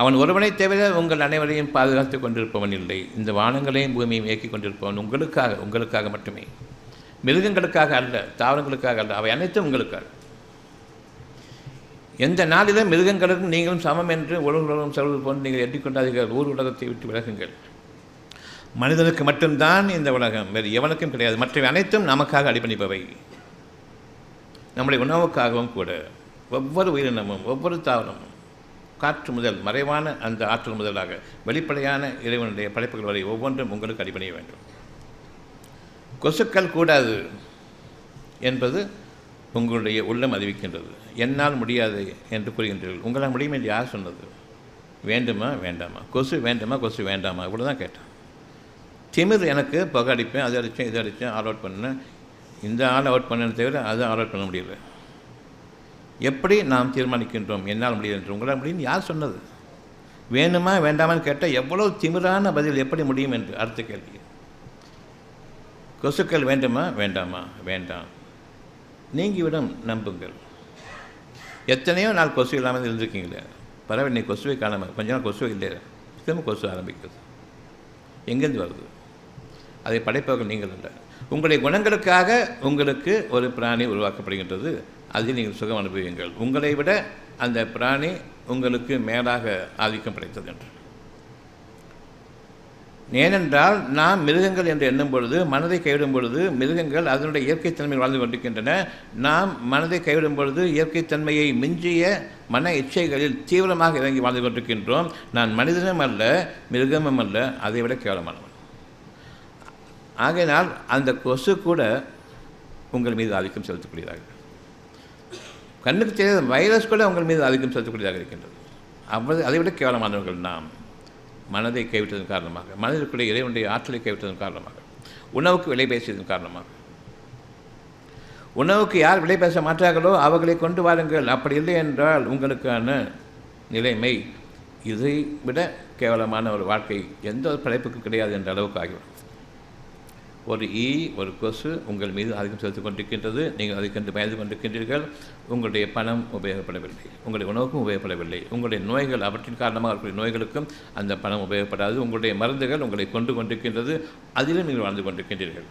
அவன் ஒருவனை தவிர உங்கள் அனைவரையும் பாதுகாத்து கொண்டிருப்பவன் இல்லை. இந்த வானங்களையும் பூமியையும் இயக்கிக் கொண்டிருப்பவன் உங்களுக்காக உங்களுக்காக மட்டுமே. மிருகங்களுக்காக அல்ல தாவரங்களுக்காக அல்ல அவை அனைத்தும் உங்களுக்காக. எந்த நாளிலும் மிருகங்களுக்கும் நீங்களும் சமம் என்று உலகம் சொல்வது போன்று நீங்கள் எட்டிக்கொண்டாதீர்கள். ஊர் உலகத்தை விட்டு விலகுங்கள். மனிதனுக்கு மட்டும்தான் இந்த உலகம் வேறு எவனுக்கும் கிடையாது. மற்றவை அனைத்தும் நமக்காக அடிப்பணிப்பவை நம்முடைய உணவுக்காகவும் கூட ஒவ்வொரு உயிரினமும் ஒவ்வொரு தாவரமும் காற்று முதல் மறைவான அந்த ஆற்றல் முதலாக வெளிப்படையான இறைவனுடைய படைப்புகள் வரை ஒவ்வொன்றும் உங்களுக்கு அடிபணிய வேண்டும். கொசுக்கள் கூடாது என்பது உங்களுடைய உள்ளம் அறிவிக்கின்றது. என்னால் முடியாது என்று கூறுகின்றீர்கள். உங்களால் முடியும் என்று யார் சொன்னது? வேண்டுமா? வேண்டாமா? கொசு வேண்டுமா? கொசு வேண்டாமா? இவ்வளோ தான் கேட்டேன். திமிர் எனக்கு புகை அடிப்பேன் அதை அடித்தேன் இதை அடித்தேன் ஆல் அவுட் பண்ணேன். இந்த ஆள் அவுட் பண்ணேன்னு தவிர அதை ஆல் அவுட் பண்ண முடியல. எப்படி நாம் தீர்மானிக்கின்றோம்? என்னால் முடியும் என்று உங்களால் முடியும் யார் சொன்னது? வேணுமா வேண்டாமான்னு கேட்டால் எவ்வளோ திமிரான பதில் எப்படி முடியும் என்று அடுத்த கேள்வி. கொசுக்கள் வேண்டுமா வேண்டாமா? வேண்டாம். நீங்கிவிடும் நம்புங்கள். எத்தனையோ நாள் கொசு இல்லாமல் இருந்திருக்கீங்களே? பரவாயில்ல நீ கொசுவை காணாமல் கொஞ்ச நாள் கொசுவை இல்லை திரும்ப கொசு ஆரம்பிக்கிறது எங்கேருந்து வருது? அதை படைப்பவர்கள் நீங்கள் இல்லை உங்களுடைய குணங்களுக்காக உங்களுக்கு ஒரு பிராணி உருவாக்கப்படுகின்றது. அதில் நீங்கள் சுகம் அனுபவியுங்கள். உங்களை விட அந்த பிராணி உங்களுக்கு மேலாக ஆதிக்கம் படைத்தது என்று. ஏனென்றால் நாம் மிருகங்கள் என்று எண்ணும் பொழுது மனதை கைவிடும் பொழுது மிருகங்கள் அதனுடைய இயற்கைத்தன்மையில் வாழ்ந்து கொண்டிருக்கின்றன. நாம் மனதை கைவிடும் பொழுது இயற்கைத்தன்மையை மிஞ்சிய மன இச்சைகளில் தீவிரமாக இறங்கி வாழ்ந்து கொண்டிருக்கின்றோம். நான் மனிதனும் அல்ல மிருகமும் அல்ல அதை விட கேவலமானவன். ஆகையினால் அந்த கொசு கூட உங்கள் மீது ஆதிக்கம் செலுத்தக்கூடியதாக கண்ணுக்கு தெரியாத வைரஸ் கூட உங்கள் மீது ஆதிக்கம் செலுத்தக்கூடியதாக இருக்கின்றது. அவ்வளவு அதை விட கேவலமானவர்கள் நாம் மனதை கைவிட்டதன் காரணமாக மனதிற்குரிய இறைவனுடைய ஆற்றலை கைவிட்டதன் காரணமாக உணவுக்கு விலை பேசியதன் காரணமாக. உணவுக்கு யார் விலை பேச மாட்டார்களோ அவர்களை கொண்டு வாருங்கள். அப்படி இல்லை என்றால் உங்களுக்கான நிலைமை இதை விட கேவலமான ஒரு வாழ்க்கை எந்த ஒரு படைப்புக்கும் கிடையாது என்ற அளவுக்கு ஆகிவிடும். ஒரு ஈ ஒரு கொசு உங்கள் மீது அதிகம் செலுத்திக் கொண்டிருக்கின்றது. நீங்கள் அதுக்கென்று பயந்து கொண்டிருக்கின்றீர்கள். உங்களுடைய பணம் உபயோகப்படவில்லை. உங்களுடைய உணவுக்கும் உபயோகப்படவில்லை. உங்களுடைய நோய்கள் அவற்றின் காரணமாக இருக்கக்கூடிய நோய்களுக்கும் அந்த பணம் உபயோகப்படாது. உங்களுடைய மருந்துகள் உங்களை கொண்டு கொண்டிருக்கின்றது. அதிலும் நீங்கள் வாழ்ந்து கொண்டிருக்கின்றீர்கள்.